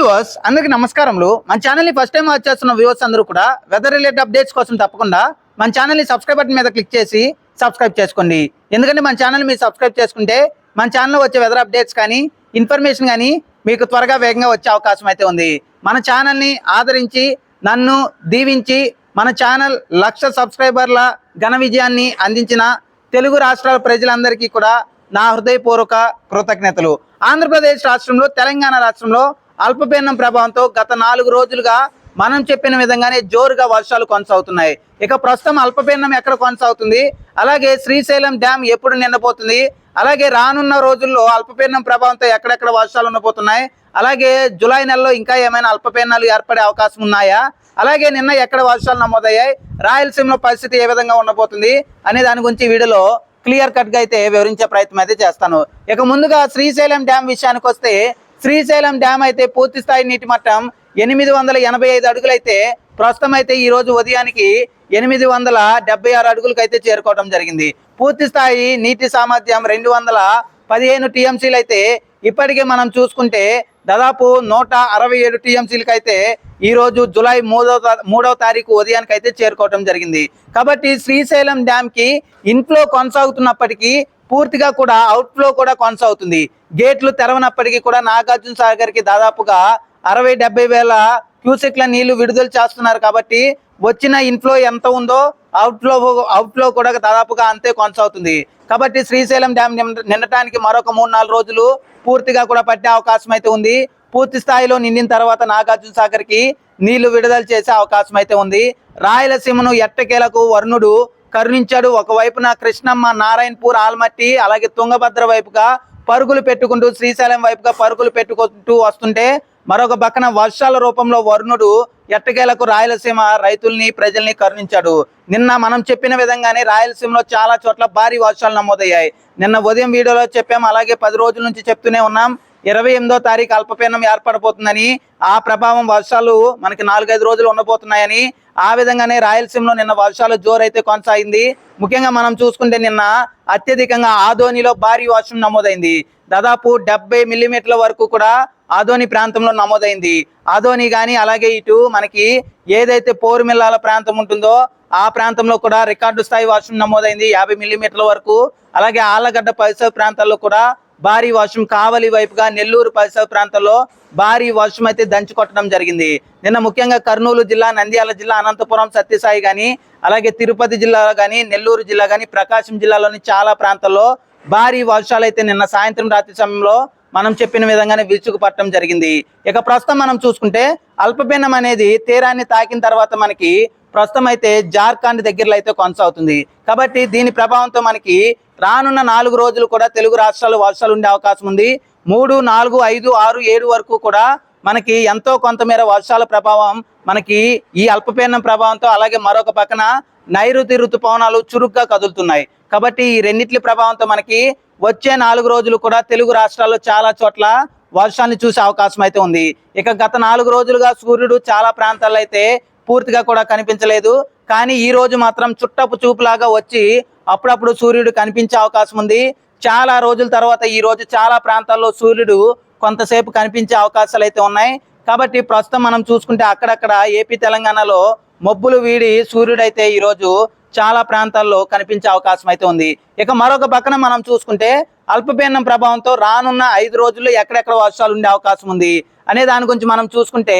Viewers అందరికి నమస్కారములు. మన ఛానల్ని ఫస్ట్ టైం వాచ్ చేస్తున్న వ్యూవర్స్ అందరూ కూడా వెదర్ రిలేటెడ్ అప్డేట్స్ కోసం తప్పకుండా మన ఛానల్ని సబ్స్క్రైబ్ బటన్ మీద క్లిక్ చేసి సబ్స్క్రైబ్ చేసుకోండి. ఎందుకంటే మన ఛానల్ మీరు సబ్స్క్రైబ్ చేసుకుంటే మన ఛానల్లో వచ్చే వెదర్ అప్డేట్స్ కానీ ఇన్ఫర్మేషన్ కానీ మీకు త్వరగా వేగంగా వచ్చే అవకాశం అయితే ఉంది. మన ఛానల్ని ఆదరించి నన్ను దీవించి మన ఛానల్ లక్ష సబ్స్క్రైబర్ల ఘన విజయాన్ని అందించిన తెలుగు రాష్ట్రాల ప్రజలందరికీ కూడా నా హృదయపూర్వక కృతజ్ఞతలు. ఆంధ్రప్రదేశ్ రాష్ట్రంలో తెలంగాణ రాష్ట్రంలో అల్పపీడనం ప్రభావంతో గత నాలుగు రోజులుగా మనం చెప్పిన విధంగానే జోరుగా వర్షాలు కొనసాగుతున్నాయి. ఇక ప్రస్తుతం అల్పపీడనం ఎక్కడ కొనసాగుతుంది? అలాగే శ్రీశైలం డ్యామ్ ఎప్పుడు నిండబోతుంది? అలాగే రానున్న రోజుల్లో అల్పపీడనం ప్రభావంతో ఎక్కడెక్కడ వర్షాలు ఉండబోతున్నాయి? అలాగే జూలై నెలలో ఇంకా ఏమైనా అల్పపీడనాలు ఏర్పడే అవకాశం ఉన్నాయా? అలాగే నిన్న ఎక్కడ వర్షాలు నమోదయ్యాయి? రాయలసీమలో పరిస్థితి ఏ విధంగా ఉండబోతుంది? అనే దాని గురించి వీడియోలో క్లియర్ కట్గా అయితే వివరించే ప్రయత్నం అయితే చేస్తాను. ఇక ముందుగా శ్రీశైలం డ్యామ్ విషయానికి వస్తే శ్రీశైలం డ్యామ్ అయితే పూర్తి స్థాయి నీటి మట్టం ఎనిమిది వందల ఎనభై ఐదు అడుగులైతే ప్రస్తుతం అయితే ఈ రోజు ఉదయానికి ఎనిమిది వందల డెబ్బై ఆరు అడుగులకు అయితే చేరుకోవడం జరిగింది. పూర్తి స్థాయి నీటి సామర్థ్యం రెండు వందల పదిహేను టీఎంసీలు అయితే ఇప్పటికే మనం చూసుకుంటే దాదాపు నూట అరవై ఏడు టీఎంసీలకు అయితే ఈరోజు జూలై మూడవ మూడవ తారీఖు ఉదయానికి అయితే చేరుకోవడం జరిగింది. కాబట్టి శ్రీశైలం డ్యామ్కి ఇన్ఫ్లో కొనసాగుతున్నప్పటికీ పూర్తిగా కూడా అవుట్ఫ్లో కూడా కొనసాగుతుంది. గేట్లు తెరవనప్పటికీ కూడా నాగార్జున సాగర్కి దాదాపుగా అరవై డెబ్బై వేల క్యూసెక్ల నీళ్ళు విడుదల చేస్తున్నారు కాబట్టి వచ్చిన ఇన్ఫ్లో ఎంత ఉందో అవుట్ఫ్లో అవుట్ఫ్లో కూడా దాదాపుగా అంతే కొనసాగుతుంది. కాబట్టి శ్రీశైలం డ్యామ్ నిండ- నిండటానికి మరొక మూడు నాలుగు రోజులు పూర్తిగా కూడా పట్టే అవకాశం అయితే ఉంది. పూర్తి స్థాయిలో నిండిన తర్వాత నాగార్జున సాగర్కి నీళ్ళు విడుదల చేసే అవకాశం అయితే ఉంది. రాయలసీమను ఎట్టకేలకు వరుణుడు కరుణించాడు. ఒకవైపున కృష్ణమ్మ నారాయణపూర్ ఆల్మట్టి అలాగే తుంగభద్ర వైపుగా పరుగులు పెట్టుకుంటూ శ్రీశైలం వైపుగా పరుగులు పెట్టుకుంటూ వస్తుంటే మరొక పక్కన వర్షాల రూపంలో వరుణుడు ఎట్టకేలకు రాయలసీమ రైతుల్ని ప్రజల్ని కరుణించాడు. నిన్న మనం చెప్పిన విధంగానే రాయలసీమలో చాలా చోట్ల భారీ వర్షాలు నమోదయ్యాయి. నిన్న ఉదయం వీడియోలో చెప్పాం అలాగే పది రోజుల నుంచి చెప్తూనే ఉన్నాం. ఇరవై ఎనిమిదో తారీఖు అల్పపీడనం ఏర్పడబోతుందని ఆ ప్రభావం వర్షాలు మనకి నాలుగైదు రోజులు ఉండబోతున్నాయని ఆ విధంగానే రాయలసీమలో నిన్న వర్షాలు జోరైతే కొనసాగింది. ముఖ్యంగా మనం చూసుకుంటే నిన్న అత్యధికంగా ఆదోనిలో భారీ వర్షం నమోదైంది. దాదాపు డెబ్బై మిల్లీమీటర్ల వరకు కూడా ఆదోని ప్రాంతంలో నమోదైంది. ఆదోని కానీ అలాగే ఇటు మనకి ఏదైతే పోరుమిల్లాల ప్రాంతం ఉంటుందో ఆ ప్రాంతంలో కూడా రికార్డు స్థాయి వర్షం నమోదైంది. యాభై మిల్లీమీటర్ల వరకు. అలాగే ఆళ్ళగడ్డ పరిసర ప్రాంతాల్లో కూడా భారీ వర్షం కావలి వైపుగా నెల్లూరు పరిసర ప్రాంతంలో భారీ వర్షం అయితే దంచి కొట్టడం జరిగింది. నిన్న ముఖ్యంగా కర్నూలు జిల్లా నంద్యాల జిల్లా అనంతపురం సత్యసాయి కానీ అలాగే తిరుపతి జిల్లాలో కానీ నెల్లూరు జిల్లా కానీ ప్రకాశం జిల్లాలోని చాలా ప్రాంతాల్లో భారీ వర్షాలు అయితే నిన్న సాయంత్రం రాత్రి సమయంలో మనం చెప్పిన విధంగానే విరుచుకు పట్టడం జరిగింది. ఇక ప్రస్తుతం మనం చూసుకుంటే అల్పపీనం అనేది తీరాన్ని తాకిన తర్వాత మనకి ప్రస్తుతం అయితే జార్ఖండ్ దగ్గరలో అయితే కొనసాగుతుంది. కాబట్టి దీని ప్రభావంతో మనకి రానున్న నాలుగు రోజులు కూడా తెలుగు రాష్ట్రాలు వర్షాలు ఉండే అవకాశం ఉంది. మూడు నాలుగు ఐదు ఆరు ఏడు వరకు కూడా మనకి ఎంతో కొంతమేర వర్షాల ప్రభావం మనకి ఈ అల్పపీడనం ప్రభావంతో అలాగే మరొక పక్కన నైరుతి ఋతుపవనాలు చురుగ్గా కదులుతున్నాయి. కాబట్టి ఈ రెండింటి ప్రభావంతో మనకి వచ్చే నాలుగు రోజులు కూడా తెలుగు రాష్ట్రాల్లో చాలా చోట్ల వర్షాన్ని చూసే అవకాశం అయితే ఉంది. ఇక గత నాలుగు రోజులుగా సూర్యుడు చాలా ప్రాంతాల్లో అయితే పూర్తిగా కూడా కనిపించలేదు. కానీ ఈ రోజు మాత్రం చుట్టపు చూపులాగా వచ్చి అప్పుడప్పుడు సూర్యుడు కనిపించే అవకాశం ఉంది. చాలా రోజుల తర్వాత ఈ రోజు చాలా ప్రాంతాల్లో సూర్యుడు కొంతసేపు కనిపించే అవకాశాలు అయితే ఉన్నాయి. కాబట్టి ప్రస్తుతం మనం చూసుకుంటే అక్కడక్కడ ఏపీ తెలంగాణలో మబ్బులు వీడి సూర్యుడు అయితే ఈరోజు చాలా ప్రాంతాల్లో కనిపించే అవకాశం అయితే ఉంది. ఇక మరొక పక్కన మనం చూసుకుంటే అల్పపీడనం ప్రభావంతో రానున్న ఐదు రోజుల్లో ఎక్కడెక్కడ వర్షాలు ఉండే అవకాశం ఉంది అనే దాని గురించి మనం చూసుకుంటే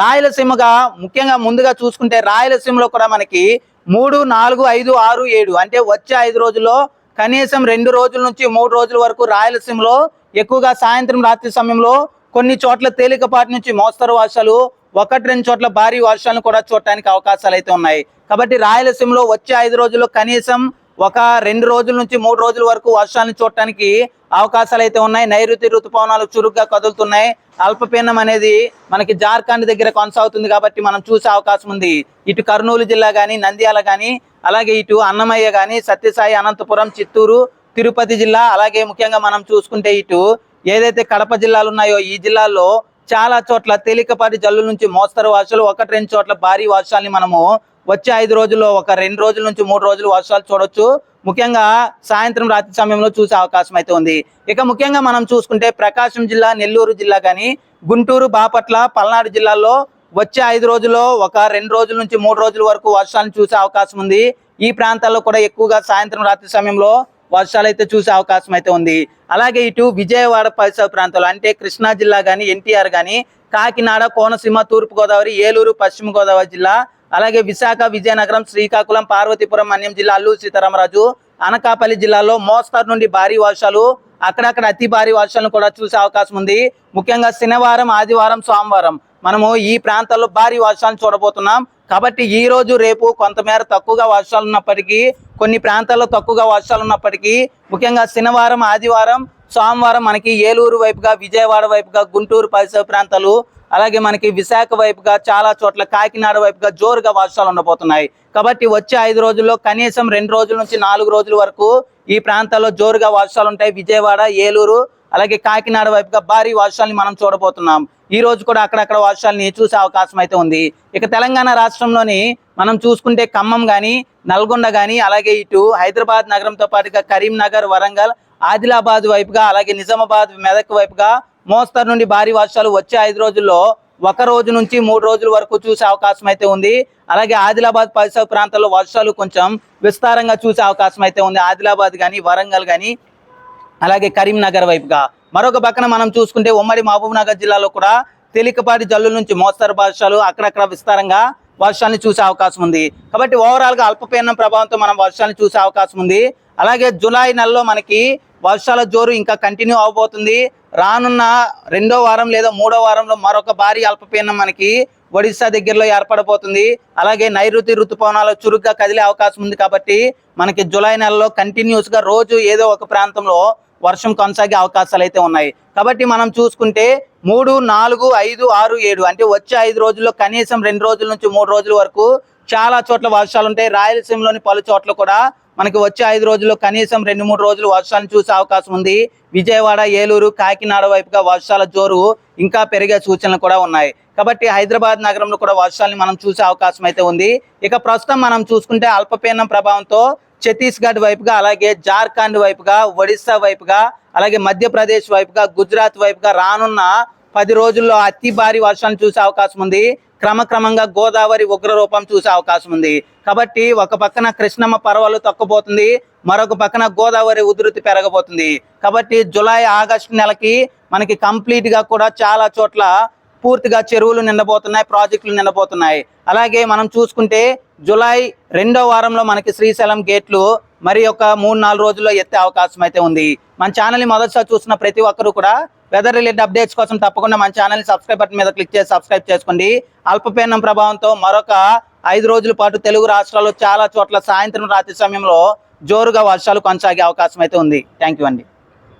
రాయలసీమగా ముఖ్యంగా ముందుగా చూసుకుంటే రాయలసీమలో కూడా మనకి మూడు నాలుగు ఐదు ఆరు ఏడు. అంటే వచ్చే ఐదు రోజుల్లో కనీసం రెండు రోజుల నుంచి మూడు రోజుల వరకు రాయలసీమలో ఎక్కువగా సాయంత్రం రాత్రి సమయంలో కొన్ని చోట్ల తేలికపాటి నుంచి మోస్తరు వర్షాలు ఒకటి రెండు చోట్ల భారీ వర్షాలను కూడా చూడటానికి అవకాశాలు అయితే ఉన్నాయి. కాబట్టి రాయలసీమలో వచ్చే ఐదు రోజుల్లో కనీసం ఒక రెండు రోజుల నుంచి మూడు రోజుల వరకు వర్షాలను చూడటానికి అవకాశాలు అయితే ఉన్నాయి. నైరుతి ఋతుపవనాలు చురుగ్గా కదులుతున్నాయి. అల్పపీడనం అనేది మనకి జార్ఖండ్ దగ్గర కొనసాగుతుంది కాబట్టి మనం చూసే అవకాశం ఉంది. ఇటు కర్నూలు జిల్లా కానీ నంద్యాల కానీ అలాగే ఇటు అన్నమయ్య కానీ సత్యసాయి అనంతపురం చిత్తూరు తిరుపతి జిల్లా అలాగే ముఖ్యంగా మనం చూసుకుంటే ఇటు ఏదైతే కడప జిల్లాలు ఉన్నాయో ఈ జిల్లాల్లో చాలా చోట్ల తేలికపాటి జల్లు నుంచి మోస్తరు వర్షాలు ఒకటి రెండు చోట్ల భారీ వర్షాలని మనము వచ్చే ఐదు రోజుల్లో ఒక రెండు రోజుల నుంచి మూడు రోజులు వర్షాలు చూడొచ్చు. ముఖ్యంగా సాయంత్రం రాత్రి సమయంలో చూసే అవకాశం అయితే ఉంది. ఇక ముఖ్యంగా మనం చూసుకుంటే ప్రకాశం జిల్లా నెల్లూరు జిల్లా కానీ గుంటూరు బాపట్ల పల్నాడు జిల్లాల్లో వచ్చే ఐదు రోజుల్లో ఒక రెండు రోజుల నుంచి మూడు రోజుల వరకు వర్షాలను చూసే అవకాశం ఉంది. ఈ ప్రాంతాల్లో కూడా ఎక్కువగా సాయంత్రం రాత్రి సమయంలో వర్షాలు అయితే చూసే అవకాశం అయితే ఉంది. అలాగే ఇటు విజయవాడ పరిసర ప్రాంతాలు అంటే కృష్ణా జిల్లా కానీ ఎన్టీఆర్ కానీ కాకినాడ కోనసీమ తూర్పుగోదావరి ఏలూరు పశ్చిమ గోదావరి జిల్లా అలాగే విశాఖ విజయనగరం శ్రీకాకుళం పార్వతీపురం మన్యం జిల్లా అల్లూరు సీతారామరాజు అనకాపల్లి జిల్లాలో మోస్తారు నుండి భారీ వర్షాలు అక్కడక్కడ అతి భారీ వర్షాలను కూడా చూసే అవకాశం ఉంది. ముఖ్యంగా శనివారం ఆదివారం సోమవారం మనము ఈ ప్రాంతాల్లో భారీ వర్షాలు చూడబోతున్నాం. కాబట్టి ఈ రోజు రేపు కొంతమేర తక్కువగా వర్షాలు ఉన్నప్పటికీ కొన్ని ప్రాంతాల్లో తక్కువగా వర్షాలు ఉన్నప్పటికీ ముఖ్యంగా శనివారం ఆదివారం సోమవారం మనకి ఏలూరు వైపుగా విజయవాడ వైపుగా గుంటూరు పరిసర ప్రాంతాలు అలాగే మనకి విశాఖ వైపుగా చాలా చోట్ల కాకినాడ వైపుగా జోరుగా వర్షాలు ఉండబోతున్నాయి. కాబట్టి వచ్చే ఐదు రోజుల్లో కనీసం రెండు రోజుల నుంచి నాలుగు రోజుల వరకు ఈ ప్రాంతాల్లో జోరుగా వర్షాలు ఉంటాయి. విజయవాడ ఏలూరు అలాగే కాకినాడ వైపుగా భారీ వర్షాలని మనం చూడబోతున్నాం. ఈ రోజు కూడా అక్కడక్కడ వర్షాలని చూసే అవకాశం అయితే ఉంది. ఇక తెలంగాణ రాష్ట్రంలోని మనం చూసుకుంటే ఖమ్మం కానీ నల్గొండ కానీ అలాగే ఇటు హైదరాబాద్ నగరంతో పాటుగా కరీంనగర్ వరంగల్ ఆదిలాబాద్ వైపుగా అలాగే నిజామాబాద్ మెదక్ వైపుగా మోస్తరు నుండి భారీ వర్షాలు వచ్చే ఐదు రోజుల్లో ఒక రోజు నుంచి మూడు రోజుల వరకు చూసే అవకాశం అయితే ఉంది. అలాగే ఆదిలాబాద్ పరిసర ప్రాంతాల్లో వర్షాలు కొంచెం విస్తారంగా చూసే అవకాశం అయితే ఉంది. ఆదిలాబాద్ కానీ వరంగల్ కానీ అలాగే కరీంనగర్ వైపుగా. మరొక పక్కన మనం చూసుకుంటే ఉమ్మడి మహబూబ్ నగర్ జిల్లాలో కూడా తేలికపాటి జల్లుల నుంచి మోస్తరు వర్షాలు అక్కడక్కడ విస్తారంగా వర్షాన్ని చూసే అవకాశం ఉంది. కాబట్టి ఓవరాల్గా అల్పపీడనం ప్రభావంతో మనం వర్షాన్ని చూసే అవకాశం ఉంది. అలాగే జూలై నెలలో మనకి వర్షాల జోరు ఇంకా కంటిన్యూ అవబోతుంది. రానున్న రెండో వారం లేదా మూడో వారంలో మరొక భారీ అల్పపీడనం మనకి ఒడిశా దగ్గరలో ఏర్పడబోతుంది. అలాగే నైరుతి ఋతుపవనాలు చురుగ్గా కదిలే అవకాశం ఉంది కాబట్టి మనకి జూలై నెలలో కంటిన్యూస్గా రోజు ఏదో ఒక ప్రాంతంలో వర్షం కొనసాగే అవకాశాలు అయితే ఉన్నాయి. కాబట్టి మనం చూసుకుంటే మూడు నాలుగు ఐదు ఆరు ఏడు అంటే వచ్చే ఐదు రోజుల్లో కనీసం రెండు రోజుల నుంచి మూడు రోజుల వరకు చాలా చోట్ల వర్షాలు ఉంటాయి. రాయలసీమలోని పలు చోట్ల కూడా మనకి వచ్చే ఐదు రోజుల్లో కనీసం రెండు మూడు రోజులు వర్షాలను చూసే అవకాశం ఉంది. విజయవాడ ఏలూరు కాకినాడ వైపుగా వర్షాల జోరు ఇంకా పెరిగే సూచనలు కూడా ఉన్నాయి. కాబట్టి హైదరాబాద్ నగరంలో కూడా వర్షాలని మనం చూసే అవకాశం అయితే ఉంది. ఇక ప్రస్తుతం మనం చూసుకుంటే అల్పపీడనం ప్రభావంతో ఛత్తీస్గఢ్ వైపుగా అలాగే జార్ఖండ్ వైపుగా ఒడిస్సా వైపుగా అలాగే మధ్యప్రదేశ్ వైపుగా గుజరాత్ వైపుగా రానున్న పది రోజుల్లో అతి భారీ వర్షాలు చూసే అవకాశం ఉంది. క్రమక్రమంగా గోదావరి ఉగ్ర రూపం చూసే అవకాశం ఉంది. కాబట్టి ఒక పక్కన కృష్ణమ్మ పర్వాలు తక్కుపోతుంది మరొక పక్కన గోదావరి ఉధృతి పెరగబోతుంది. కాబట్టి జులై ఆగస్టు నెలకి మనకి కంప్లీట్గా కూడా చాలా చోట్ల పూర్తిగా చెరువులు నిండబోతున్నాయి ప్రాజెక్టులు నిండబోతున్నాయి. అలాగే మనం చూసుకుంటే జులై రెండో వారంలో మనకి శ్రీశైలం గేట్లు మరి ఒక మూడు నాలుగు రోజుల్లో ఎత్తే అవకాశం అయితే ఉంది. మన ఛానల్ని మొదటిసారి చూసిన ప్రతి ఒక్కరూ కూడా వెదర్ రిలేటెడ్ అప్డేట్స్ కోసం తప్పకుండా మన ఛానల్ని సబ్స్క్రైబ్ బటన్ మీద క్లిక్ చేసి సబ్స్క్రైబ్ చేసుకోండి. అల్పపీడనం ప్రభావంతో మరొక ఐదు రోజుల పాటు తెలుగు రాష్ట్రాల్లో చాలా చోట్ల సాయంత్రం రాత్రి సమయంలో జోరుగా వర్షాలు కొనసాగే అవకాశం అయితే ఉంది. థ్యాంక్ యూ అండి.